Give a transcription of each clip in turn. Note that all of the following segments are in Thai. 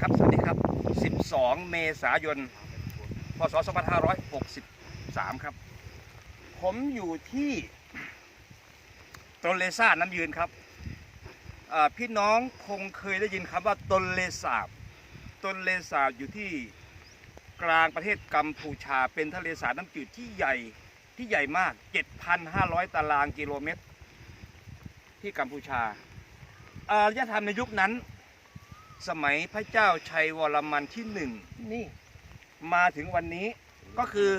ครับสวัสดีครับ 12 เมษายน พศ 2563 ครับ ผมอยู่ที่ตนเลซ่าน้ำยืนครับ พี่น้องคงเคยได้ยินคำว่าตนเลสาบตนเลสาบอยู่ที่กลางประเทศกัมพูชา เป็นทะเลสาบน้ำจืดที่ใหญ่ที่ใหญ่มาก 7,500 ตารางกิโลเมตร ที่กัมพูชาอารยธรรมในยุคนั้น สมัยพระเจ้าชัยวรมันที่หนึ่งนี่มาถึงวันนี้ก็คือ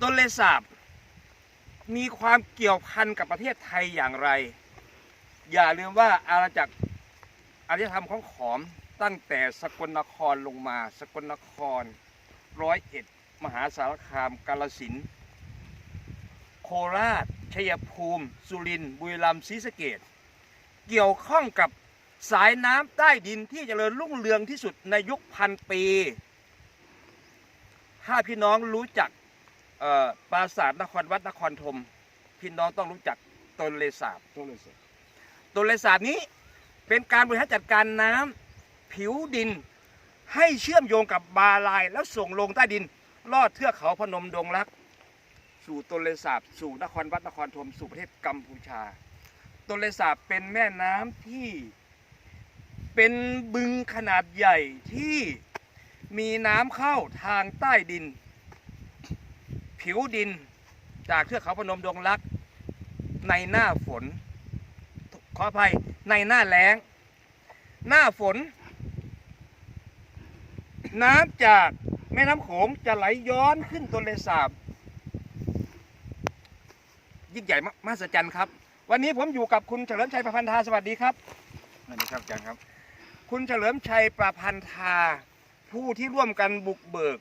ต้นเลสาบ มีความเกี่ยวพันกับประเทศไทยอย่างไร อย่าลืมว่าอาณาจักรอารยธรรมของขอมตั้งแต่สกลนครลงมา สกลนครร้อยเอ็ดมหาสารคามกาลสินธุ์โคราชชัยภูมิ สุรินทร์บุรีรัมย์ศรีสะเกดเกี่ยวข้องกับ สายน้ำใต้ดินที่เจริญรุ่งเรืองที่สุดในยุคพันปี ถ้าพี่น้องรู้จักเอ่อปราสาทนครวัดนครธมพี่น้องต้องรู้จักตนเลสาบต้นเลยสิตนเลสาบนี้เป็นการบริหารจัดการน้ำผิวดิน ให้เชื่อมโยงกับบาลายแล้วส่งลงใต้ดิน ลอดเทือกเขาพนมดงรัก สู่ตนเลสาบสู่นครวัดนครธมสู่ประเทศกัมพูชาตนเลสาบเป็นแม่น้ำที่ เป็นบึงขนาดใหญ่ที่มีน้ำเข้าทางใต้ดิน ผิวดินจากเทือกเขาพนมดงรัก ในหน้าฝน ขออภัยในหน้าแล้ง หน้าฝน น้ำจากแม่น้ำโขงจะไหลย้อนขึ้นต้นเลสาบ ยิ่งใหญ่มากมหัศจรรย์ครับ วันนี้ผมอยู่กับคุณเฉลิมชัยประพันธาสวัสดีครับสวัสดีครับอาจารย์ครับ คุณเฉลิมชัยประพันธา ผู้ที่ร่วมกันบุกเบิก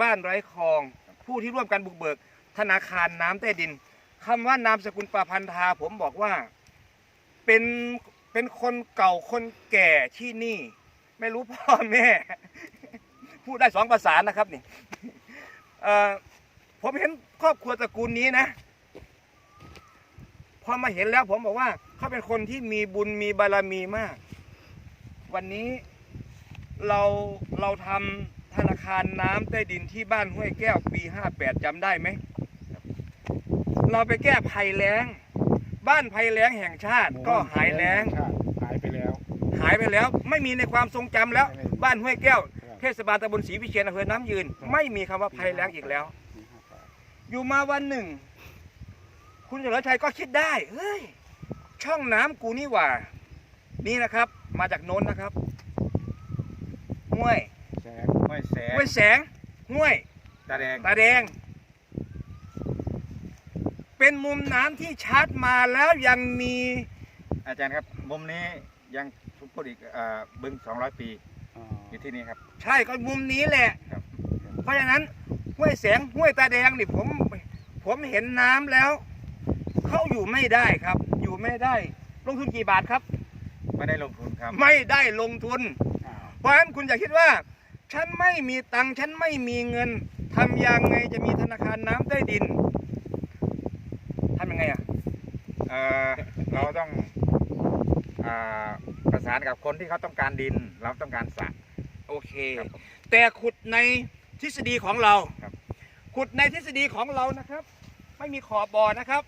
บ้านไร้คลอง ผู้ที่ร่วมกันบุกเบิก ธนาคารน้ำใต้ดินคำว่านามสกุลประพันธา ผมบอกว่าเป็นเป็นคนเก่าคนแก่ที่นี่ ไม่รู้พ่อแม่ พูดได้สองภาษานะครับนี่ผมเห็นครอบครัวตระกูลนี้นะพอมาเห็นแล้วผมบอกว่าเขาเป็นคนที่มีบุญมีบารมีมาก วันนี้เราเราทำธนาคารน้ำใต้ดินที่บ้านห้วยแก้วปี 58จำได้ไหม เราไปแก้ภัยแล้ง บ้านภัยแล้งแห่งชาติก็หายแล้ง หายไปแล้ว หายไปแล้ว ไม่มีในความทรงจำแล้วไม่มีบ้านห้วยแก้วครับเทศบาลตำบลศรีวิเชียนอำเภอน้ำยืน ไม่มีคำว่าภัยแล้งอีกแล้ว อยู่มาวันหนึ่ง คุณเฉลิมชัยก็คิดได้เฮ้ยช่องน้ำกูนี่หว่า นี่นะครับ มาจากโน้นนะครับห้วยแสงห้อยแสงห้วยแสงห้วยตาแดงตาแดง เป็นมุมน้ำที่ชัดมาแล้วยังมี อาจารย์ครับ มุมนี้ยังพูดอีกเอ่อบึง200ปีอยู่ที่นี่ครับ ใช่ก็มุมนี้แหละครับเพราะฉะนั้นห้วยแสงห้วยตาแดงนี่ผมผมเห็นน้ำแล้ว เขาอยู่ไม่ได้ครับ อยู่ไม่ได้ ลงทุนกี่บาทครับ ไม่ได้ลงทุนครับ ไม่ได้ลงทุน เพราะฉะนั้นคุณอย่าคิดว่า ฉันไม่มีตังค์ฉันไม่มีเงินทำยังไงจะมีธนาคารน้ำใต้ดินทำยังไงอะเอ่อเราต้องอ่าประสานกับคนที่เขาต้องการดิน เราต้องการสระ โอเค ครับแต่ขุดในทฤษฎีของเราครับ ขุดในทฤษฎีของเรานะครับ ไม่มีขอบบ่อนะครับ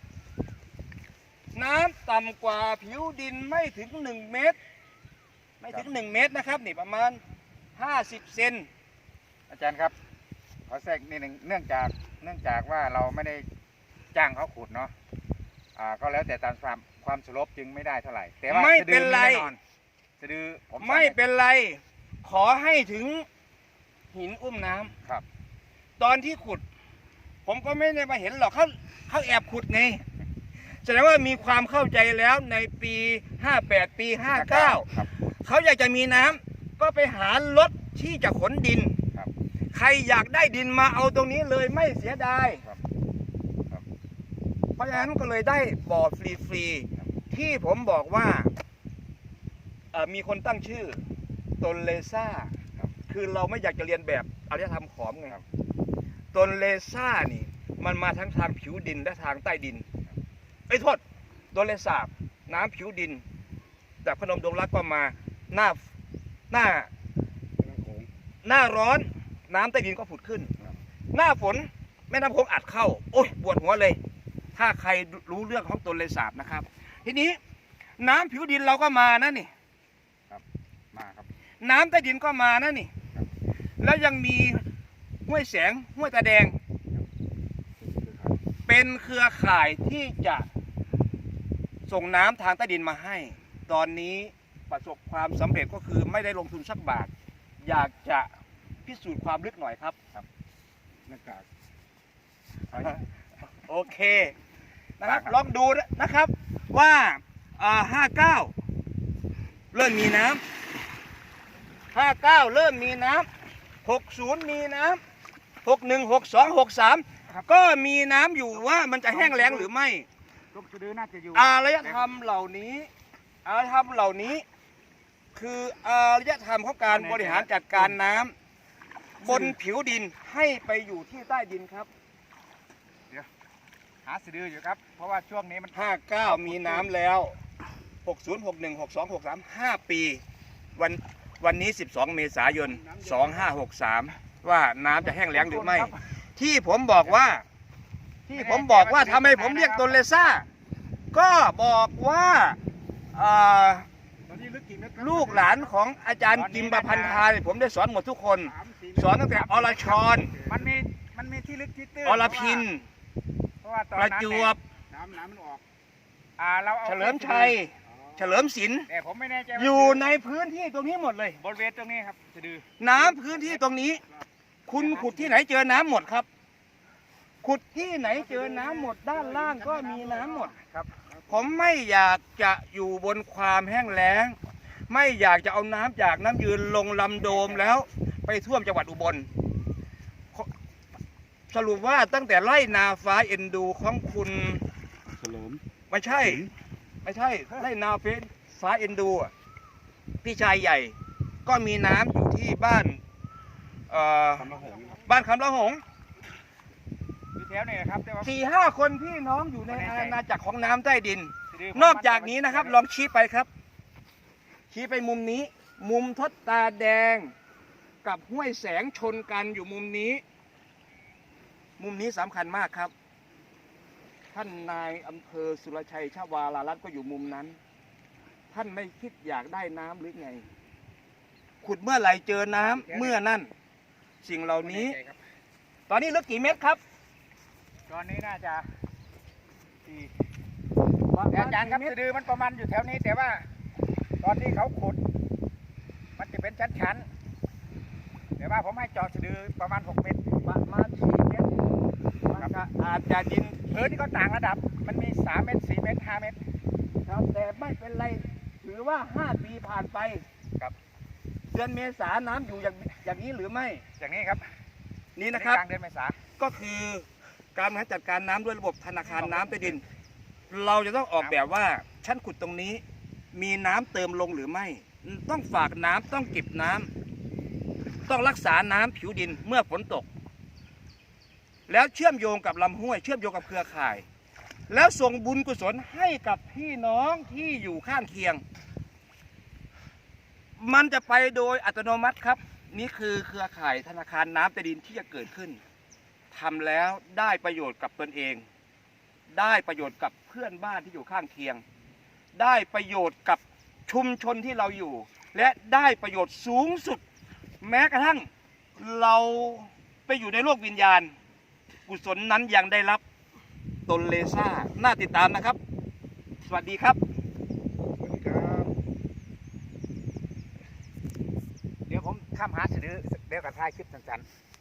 น้ำต่ำกว่าผิวดินไม่ถึง 1 เมตร ไม่ถึง 1 เมตรนะครับนี่ประมาณ 50 เซนอาจารย์ครับ ขอแทรกนิดหนึ่งเนื่องจากเนื่องจากว่าเราไม่ได้จ้างเขาขุดเนาะอ่าก็แล้วแต่ตามความความสลบจึงไม่ได้เท่าไหร่ แต่ว่าไม่สะดืเป็นอไรแน่นอนสะดือผมไม่เป็นไร ขอให้ถึงหินอุ้มน้ำครับ ตอนที่ขุด ผมก็ไม่ได้มาเห็นหรอกเขาเขาแอบขุดไง แสดงว่ามีความเข้าใจแล้วในปี 58 ปี ครับ 59 เขาอยากจะมีน้ำก็ไปหารถที่จะขนดิน ครับ ใครอยากได้ดินมาเอาตรงนี้เลยไม่เสียดายครับครับเพราะฉะนั้นก็เลยได้บ่อฟรีๆที่ผมบอกว่าเอ่อมีคนตั้งชื่อตนเลซ่า ครับ คือเราไม่อยากจะเรียนแบบอารยธรรมขอมไงครับ ตนเลซ่านี่ มันมาทั้งทางผิวดินและทางใต้ดิน ไอ้ยโทษตนเลสาบ น้ำผิวดิน จากพนมดงรักก็มาหน้าหน้าหน้าร้อนน้ำใต้ดินก็ผุดขึ้น หน้าฝนแม่น้ำโขงอัดเข้า โอ้ยปวดหัวเลย ถ้าใครรู้เรื่องของตนเลสาบนะครับ ทีนี้น้ำผิวดินเราก็มานะนี่มาครับ น้ำใต้ดินก็มานะนี่ แล้วยังมีห้วยแสงห้วยตาแดง เป็นเครือข่ายที่จะ ส่งน้ำทางใต้ดินมาให้ ตอนนี้ประสบความสำเร็จก็คือไม่ได้ลงทุนสักบาท อยากจะพิสูจน์ความลึกหน่อยครับหน้ากากโอเคนะครับลองดูนะครับว่าห้าเก้าเริ่มมีน้ำห้าเก้าเริ่มมีน้ำหกศูนย์มีน้ำหกหนึ่งหกสองหกสามก็มีน้ำอยู่ว่ามันจะแห้งแล้งหรือไม่ ลูกสะดือน่าจะอยู่อารยธรรมเหล่านี้ อารยธรรมเหล่านี้ คืออารยธรรมของการบริหารจัดการน้ำบนผิวดินให้ไปอยู่ที่ใต้ดินครับหาสะดืออยู่ครับ เพราะว่าช่วงนี้มัน 59 มีน้ำแล้ว 60 61 62 63 5 ปี วันวันนี้ 12 เมษายน 2563 ว่าน้ำจะแห้งแล้งหรือไม่ ที่ผมบอกว่า ที่ผมบอกว่าทำไมผมเรียกตนเลซ่า ก็บอกว่าอ่าตอนนี้ลึกกี่เมตรลูกหลานของอาจารย์กิมประพันธาเนี่ยผมได้สอนหมดทุกคน สอนตั้งแต่อรชรมันมีมันมีที่ลึกที่ตื้นอรพิน เพราะว่าตอนประนั้นจเนี่วยบ น้ำน้ำมันออกอ่าเราอาเฉลิมชัย เฉลิมศิลป์แต่ผมไม่แน่ใจว่าอยู่ในพื้นที่ตรงนี้หมดเลย บริเวณตรงนี้ครับสะดือน้ำพื้นที่ตรงนี้ คุณขุดที่ไหนเจอน้ำหมดครับ ขุดที่ไหนเจอน้ำหมดด้านล่างก็มีน้ำหมดครับ ผมไม่อยากจะอยู่บนความแห้งแล้ง ไม่อยากจะเอาน้ำจากน้ำยืนลงลำโดมแล้ว ไปท่วมจังหวัดอุบล สรุปว่าตั้งแต่ไล่นาฟ้าเอ็นดูของคุณฉลมไม่ใช่ ไม่ใช่ไล่นาเฟนฟ้าเอ็นดูอะพี่ชายใหญ่ ก็มีน้ำอยู่ที่บ้านเอ่อคำละหงส์ครับบ้านคำละหงอยู่ แถวนี้นะครับแต่ว่า สี่ห้าคนพี่น้องอยู่ในอาณาจักรของน้ำใต้ดินสะดืผมนอกจากนี้นะครับ ลองชี้ไปครับ ชี้ไปมุมนี้ มุมทดตาแดง กับห้วยแสงชนกันอยู่มุมนี้ มุมนี้สำคัญมากครับ ท่านนายอำเภอสุรชัยชวาลารัตน์ก็อยู่มุมนั้น ท่านไม่คิดอยากได้น้ำหรือไง ขุดเมื่อไหร่เจอน้ำเมื่อนั่น สิ่งเหล่านี้ไม่แใจครับตอนนี้ลึกกี่เมตรครับ ตอนนี้น่าจะสี่แต่อาจารย์ครับสะดือมันประมาณอยู่แถวนี้ แต่ว่า ตอนที่เขาขุด มันจะเป็นชั้นๆแต่ว่าผมให้เจอสะดือประมาณ 6 เมตรประมาณสี่เมตรมันก็อาจจะดินพื้นนี่ก็ต่างระดับ มันมี 3 เมตร 4 เมตร 5 เมตร ครับแต่ไม่เป็นไรถือว่า 5 ปีผ่านไปครับเดือนเมษาน้ำอยู่อย่างอย่างนี้หรือไม่ อย่างนี้ครับ นี่นะครับกลางเดือนเมษาก็คือ การบริหารจัดการน้ำด้วยระบบธนาคารน้ำใต้ดิน เราจะต้องออกแบบว่าชั้นขุดตรงนี้ มีน้ำเติมลงหรือไม่ ต้องฝากน้ำต้องเก็บน้ำต้องรักษาน้ำผิวดินเมื่อฝนตก แล้วเชื่อมโยงกับลำห้วย เชื่อมโยงกับเครือข่าย แล้วส่งบุญกุศลให้กับพี่น้องที่อยู่ข้างเคียง มันจะไปโดยอัตโนมัติครับ นี่คือเครือข่ายธนาคารน้ำใต้ดินที่จะเกิดขึ้น ทำแล้วได้ประโยชน์กับตนเอง ได้ประโยชน์กับเพื่อนบ้านที่อยู่ข้างเคียง ได้ประโยชน์กับชุมชนที่เราอยู่ และได้ประโยชน์สูงสุด แม้กระทั่งเราไปอยู่ในโลกวิญญาณ กุศลนั้นยังได้รับตนเลซ่าน่าติดตามนะครับ สวัสดีครับสวัสดีครับ เดี๋ยวผมข้ามหาสะดือเดี๋ยวกับท้ายคลิปสั้นๆ